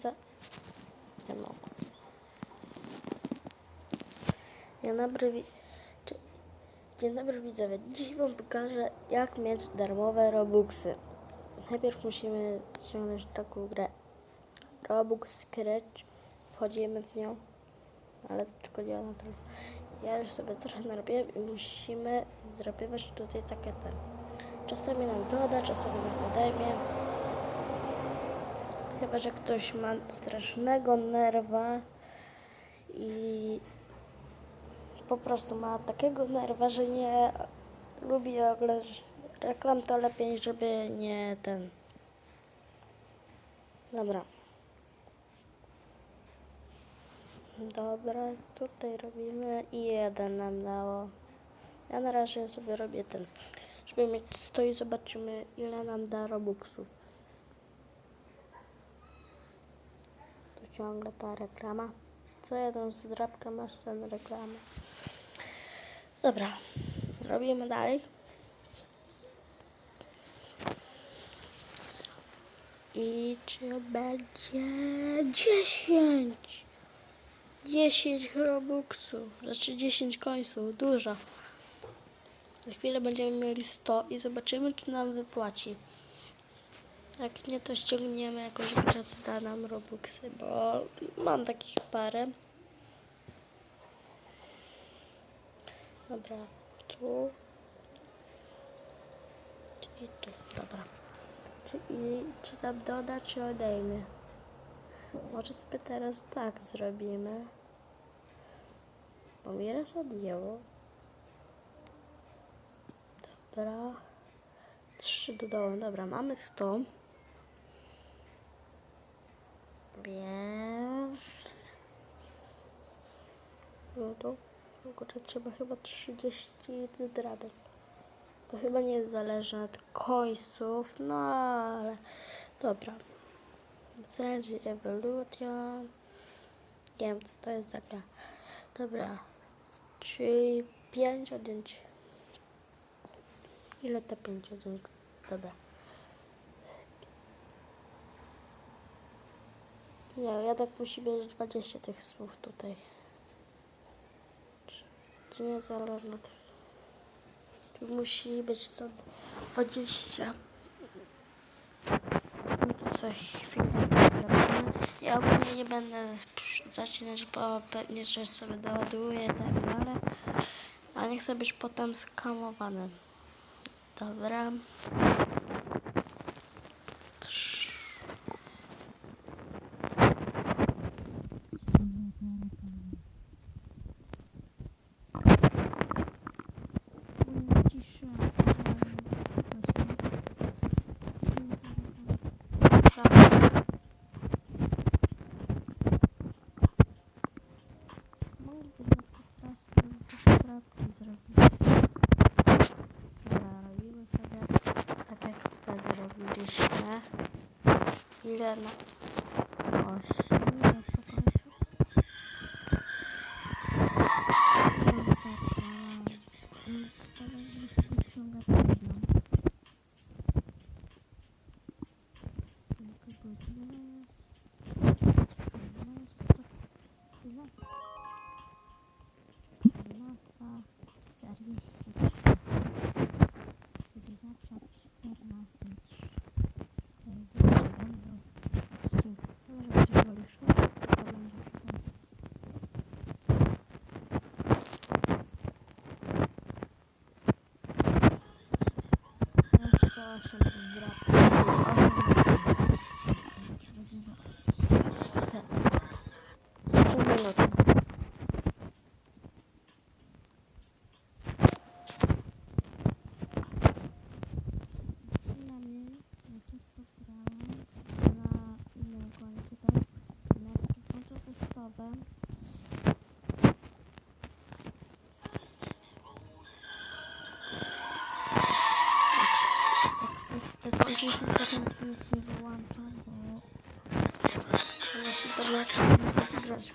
za... No. Dzień dobry, Dzień dobry widzowie. Dziś wam pokażę jak mieć darmowe Robuxy. Najpierw musimy ściągnąć taką grę. Robux Scratch. Wchodzimy w nią. Ale tylko działa na tym. Ja już sobie trochę narobiłem i musimy zrobić tutaj takie ten. Czasami nam doda, czasami nam odejmie. Chyba, że ktoś ma strasznego nerwa i po prostu ma takiego nerwa, że nie lubi oglądać reklam, to lepiej, żeby nie ten. Dobra. Dobra, tutaj robimy i jeden nam dało. Ja na razie sobie robię ten, żeby mieć 100 i zobaczymy ile nam da robuxów. Ciągle ta reklama. Co jedną zdrabkę masz ten reklamę. Dobra, robimy dalej. I czy będzie 10? 10 robuxów, znaczy 10 końców, dużo. Za chwilę będziemy mieli 100 i zobaczymy, czy nam wypłaci. Jak nie, to ściągniemy jakąś grę, co da nam robuxy, bo mam takich parę. Dobra, tu. I tu, dobra. Czy, i, czy tam doda, czy odejmie? Może sobie teraz tak zrobimy. Bo mi raz odjęło. Dobra. Trzy do dołu. Dobra, mamy 100. Więc... No to... Kurczę, trzeba chyba 30 drabek. To chyba nie jest zależne od końców, no ale... Dobra. Energy Evolution. Nie wiem, co to jest za gra. Dobra. Czyli 5 odjąć. Ile to 5 odjąć? Dobra. Nie, jednak musi być 20 tych słów tutaj. Czy, nie. Tu musi być to 20. No to co chwilę zrobimy. Ja ogólnie nie będę zaczynać, bo pewnie że sobie doładuję i tak dalej. A nie chcę być potem skamowany. Dobra. Trz- Dobra. Moglibyśmy po prostu poprawki zrobić. Dobra, robimy sobie tak jak wtedy robiliśmy. Ile na... Jak ktoś chce kupić,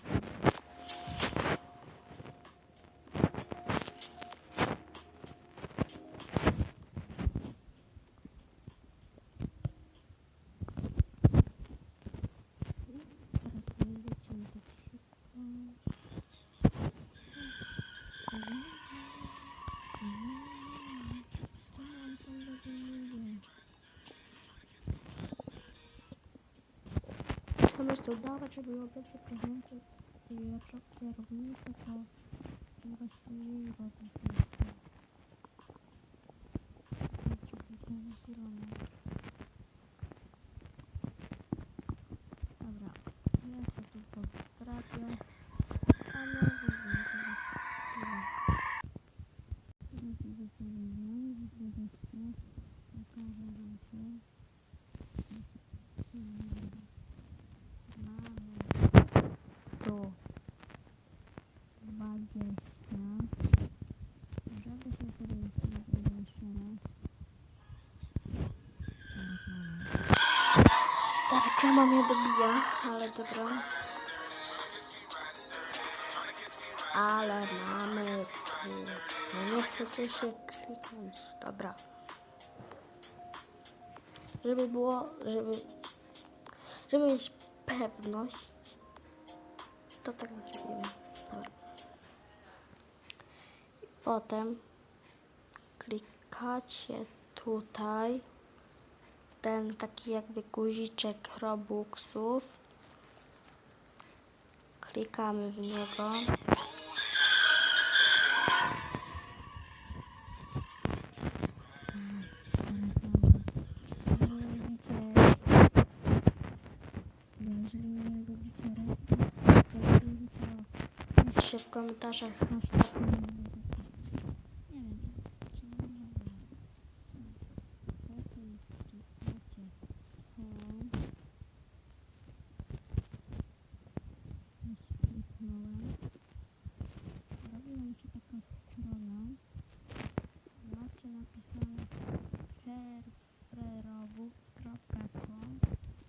to potem nic nie wyłącza, bo... Ja się to nie grać. Co możesz tu dawać, żeby było więcej pieniędzy i lepsza kierownica, to właśnie nie robi miejsca. Dobra, ja się tu postrapię. A my wyjdziemy teraz chwilę. Teraz idę sobie wziąć, wybiorę się, pokażę wam się. Mamy tu 20. Żeby się sobie zrobić jeszcze raz. Tak, mamy. Ta reklama mnie dobija, ale dobra. Ale mamy tu. No nie chcecie się kliknąć. Dobra. Żeby było, żeby, żeby mieć pewność, to tak zrobimy. Dobra. Potem klikacie tutaj ten taki jakby guziczek Robuxów. Klikamy w niego. Jeżeli w komentarzach. hashtag nie wiem, czy nie wiem. Potem klikacie home. Już kliknąłem. Robi nam się taka strona. Macie napisane perfrerobux.com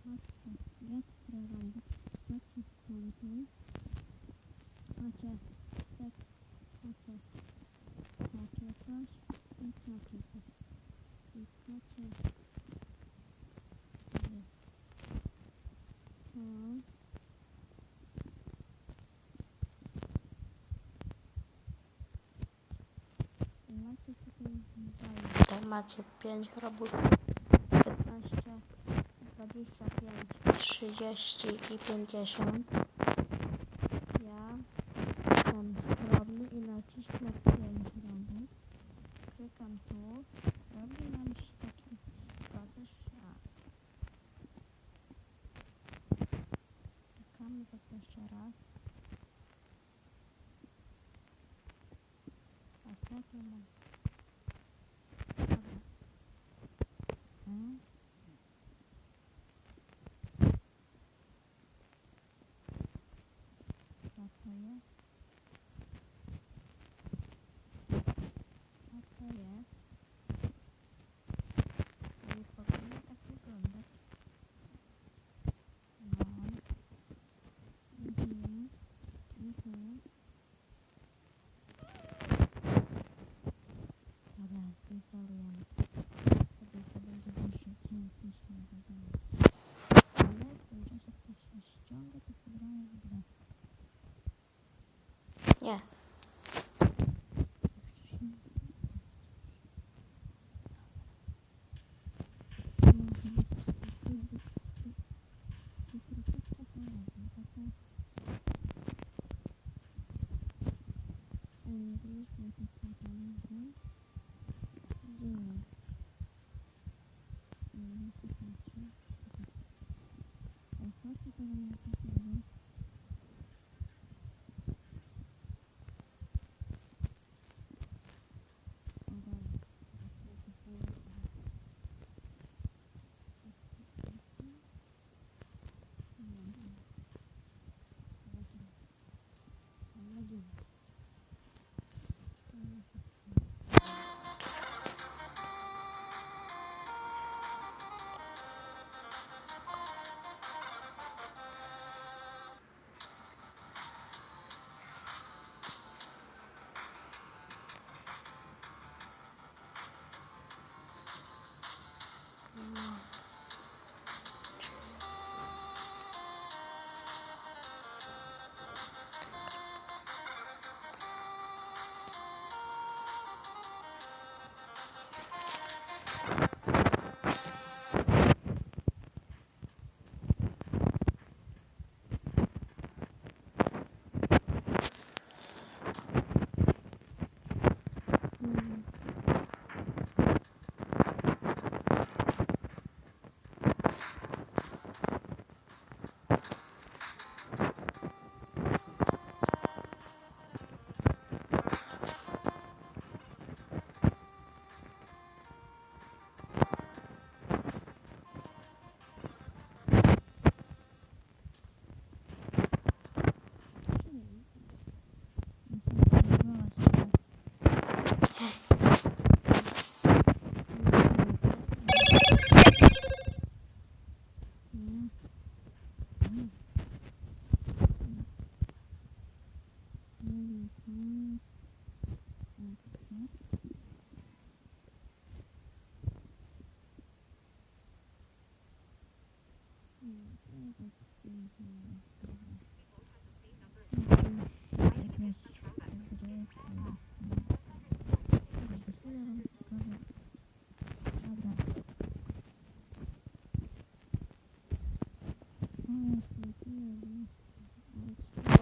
Macie perfrerobux. Macie konto. Macie stek. Macie. Macie coś. I macie coś. I macie. sobie To. I macie tutaj dalej. Tutaj macie 5 Robuxów. 15, 25. 30 i 50.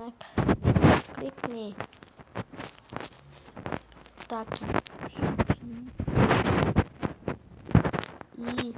Tak. Kliknij. Taki. I